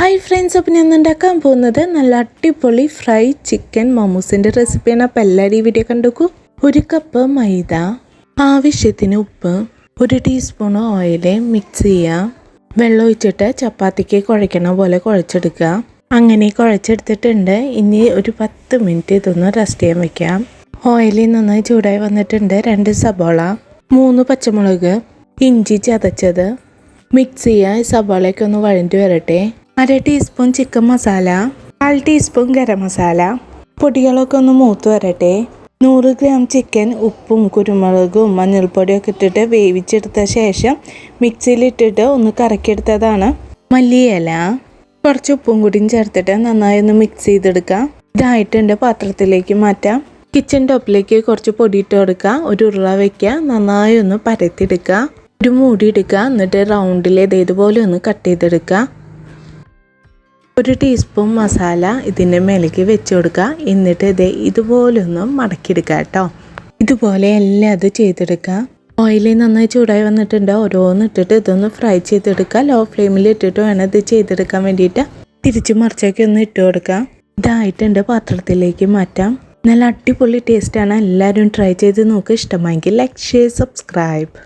Hi friends അപ്പം ഞാൻ ഉണ്ടാക്കാൻ പോകുന്നത് നല്ല അടിപൊളി ഫ്രൈ ചിക്കൻ മൊമോസിന്റെ റെസിപ്പിയാണ് അപ്പം എല്ലാവരും ഈ വീഡിയോ കണ്ടുക്കൂ. ഒരു കപ്പ് മൈദ ആവശ്യത്തിന് ഉപ്പ് ഒരു ടീസ്പൂൺ ഓയിൽ മിക്സ് ചെയ്യുക. വെള്ളം ഒഴിച്ചിട്ട് ചപ്പാത്തിക്ക് കുഴയ്ക്കണ പോലെ കുഴച്ചെടുക്കുക. അങ്ങനെ കുഴച്ചെടുത്തിട്ടുണ്ട്. ഇനി ഒരു പത്ത് മിനിറ്റ് ഇതൊന്ന് റെസ്റ്റ് ചെയ്യാൻ വെക്കാം ഓയിലിൽ നന്നായി ചൂടായി വന്നിട്ടുണ്ട്. രണ്ട് സബോള മൂന്ന് പച്ചമുളക് ഇഞ്ചി ചതച്ചത്. മിക്സ് ചെയ്യുക. സബോളയൊക്കെ ഒന്ന് വഴണ്ടി വരട്ടെ. അര ടീസ്പൂൺ ചിക്കൻ മസാല കാൽ ടീസ്പൂൺ ഗരം മസാല പൊടികളൊക്കെ ഒന്ന് മൂത്ത് വരട്ടെ. നൂറ് ഗ്രാം ചിക്കൻ ഉപ്പും കുരുമുളകും മഞ്ഞൾപ്പൊടിയൊക്കെ ഇട്ടിട്ട് വേവിച്ചെടുത്ത ശേഷം മിക്സിയിലിട്ടിട്ട് ഒന്ന് കറക്കിയെടുത്തതാണ്. മല്ലിയില കുറച്ച് ഉപ്പും കൂടിയും ചേർത്തിട്ട് നന്നായി ഒന്ന് മിക്സ് ചെയ്തെടുക്കാം. ഇതായിട്ടുണ്ട് പാത്രത്തിലേക്ക് മാറ്റാം. കിച്ചൺ ടോപ്പിലേക്ക് കുറച്ച് പൊടി ഇട്ട് കൊടുക്കുക ഒരു ഉരുള വയ്ക്കുക നന്നായി ഒന്ന് പരത്തിയെടുക്കുക ഒരു മൂടി എടുക്കുക എന്നിട്ട് റൗണ്ടിലേത് ഇതുപോലെ ഒന്ന് കട്ട് ചെയ്തെടുക്കുക ഒരു ടീസ്പൂൺ മസാല ഇതിന്റെ മേലേക്ക് വെച്ച് കൊടുക്കുക. എന്നിട്ട് ഇത് ഇതുപോലൊന്നും മടക്കിയെടുക്കുക കേട്ടോ. ഇതുപോലെ എല്ലാം അത് ചെയ്തെടുക്കുക. ഓയിലിൽ നന്നായി ചൂടായി വന്നിട്ടുണ്ട്. ഓരോന്ന് ഇട്ടിട്ട് ഇതൊന്ന് ഫ്രൈ ചെയ്തെടുക്കുക. ലോ ഫ്ലെയിമിൽ ഇട്ടിട്ട് വേണം ഇത് ചെയ്തെടുക്കാൻ വേണ്ടിയിട്ട്. തിരിച്ച് മറിച്ചൊക്കെ ഒന്ന് ഇട്ട് കൊടുക്കാം ഇതായിട്ടുണ്ട് പാത്രത്തിലേക്ക് മാറ്റാം. നല്ല അടിപൊളി ടേസ്റ്റാണ് എല്ലാവരും ട്രൈ ചെയ്ത് നോക്കുക ഇഷ്ടമായെങ്കിൽ ലൈക്ക് ഷെയർ സബ്സ്ക്രൈബ്